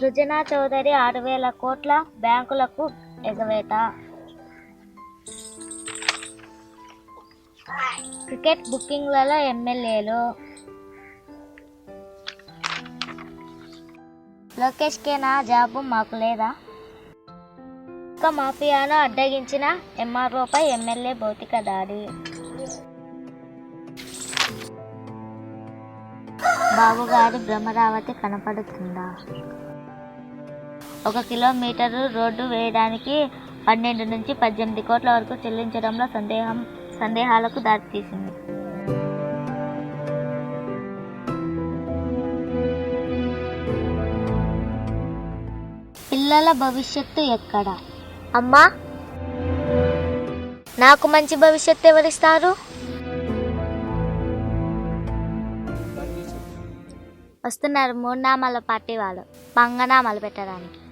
సృజనా చౌదరి ఆరు వేల కోట్ల బ్యాంకులకు ఎగవేత. క్రికెట్ బుకింగ్లలో ఎమ్మెల్యేలు. లోకేష్కే నా జాబు మాకు లేదా? ఒక్క మాఫియాను అడ్డగించిన ఎంఆర్ఓపై ఎమ్మెల్యే భౌతిక దాడి. బాబుగారి బ్రహ్మరావతి కనపడుతుందా? ఒక కిలోమీటరు రోడ్డు వేయడానికి పన్నెండు నుంచి పద్దెనిమిది కోట్ల వరకు చెల్లించడంలో సందేహం సందేహాలకు దారితీసింది. పిల్లల భవిష్యత్తు ఎక్కడ? అమ్మా! నాకు మంచి భవిష్యత్తు ఎవరిస్తారు? వస్తున్నారు మూడు నామాల పార్టీ వాళ్ళు. పంగనామాలు పెట్టడానికి.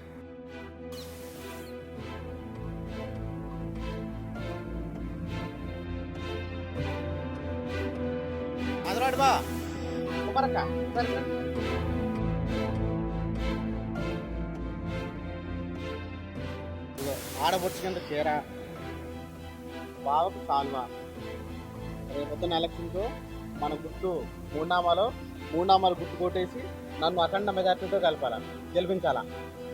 అదరాడు బా. కుమరక్క ఆడబొచ్చుకుంటే చీర బావకు కాలువ రేపొద్దున ఎలక్షన్కు మన గుర్తు మూడునామాలో మూడునామాలు గుర్తు కొట్టేసి నన్ను అఖండ మెజార్టీతో కలపాల గెలిపించాలా.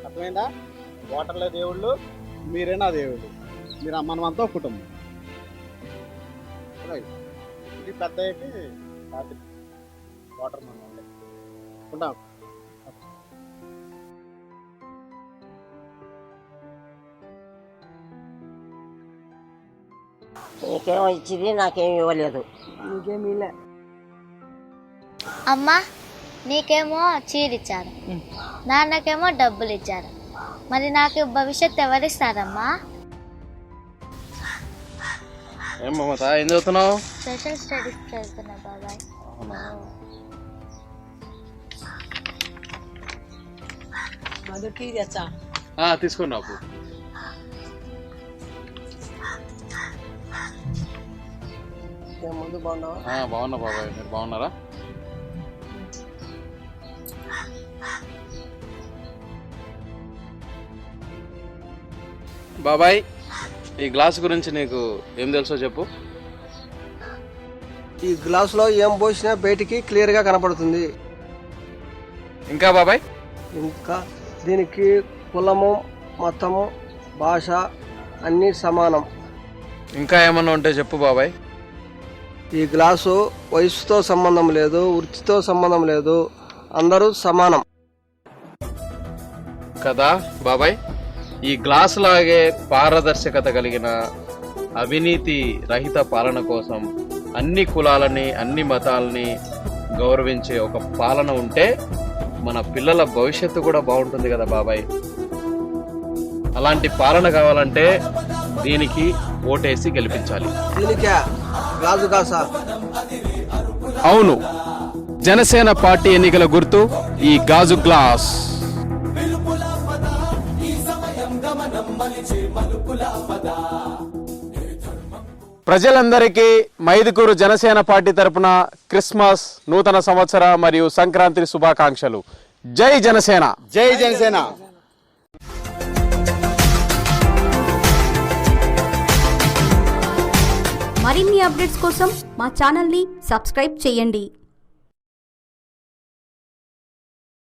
అర్థమైందా? ఓటర్ల దేవుళ్ళు మీరే నా దేవుళ్ళు. మీరు మనమంతా కుటుంబం ఇది పెద్ద రాత్రి వాటర్ మనం ఉంటాయి ఉంటాం నీకేమో ఇచ్చింది? నాకేం ఇవ్వలేదు. అమ్మ నీకేమో చీర ఇచ్చారు నాన్నకేమో డబ్బులు ఇచ్చారు మరి నాకు భవిష్యత్తు ఎవరిస్తారమ్మా? ఏం మమత ఏం చదువుతున్నావు? సోషల్ స్టడీస్ చదువుతున్నా బాబాయ్. తీసుకుని రాపు. నేను ముందు బాగున్నావా? బాగున్నా బాబాయ్ మీరు బాగున్నారా? బాబాయ్ ఈ గ్లాస్ గురించి నీకు ఏం తెలుసో చెప్పు. ఈ గ్లాసులో ఏం పోసినా బయటికి క్లియర్గా కనపడుతుంది. ఇంకా బాబాయ్? ఇంకా దీనికి కులము మతము భాష అన్నీ సమానం. ఇంకా ఏమన్నా ఉంటే చెప్పు బాబాయ్. ఈ గ్లాసు వయసుతో సంబంధం లేదు వృత్తితో సంబంధం లేదు అందరూ సమానం. కదా బాబాయ్? ఈ గ్లాస్ లాగే పారదర్శకత కలిగిన అవినీతి రహిత పాలన కోసం అన్ని కులాలని అన్ని మతాలని గౌరవించే ఒక పాలన ఉంటే మన పిల్లల భవిష్యత్తు కూడా బాగుంటుంది కదా బాబాయ్. అలాంటి పాలన కావాలంటే దీనికి ఓటేసి గెలిపించాలి. అవును జనసేన పార్టీ ఎన్నికల గుర్తు ఈ గాజు గ్లాస్. ప్రజలందరికీ మైదుకూరు జనసేన పార్టీ తరపున క్రిస్మస్ నూతన సంవత్సర మరియు సంక్రాంతి శుభాకాంక్షలు. జై జనసేన. జై జనసేన. మరిన్ని అప్డేట్స్ కోసం మా ఛానల్ని సబ్స్క్రైబ్ చేయండి.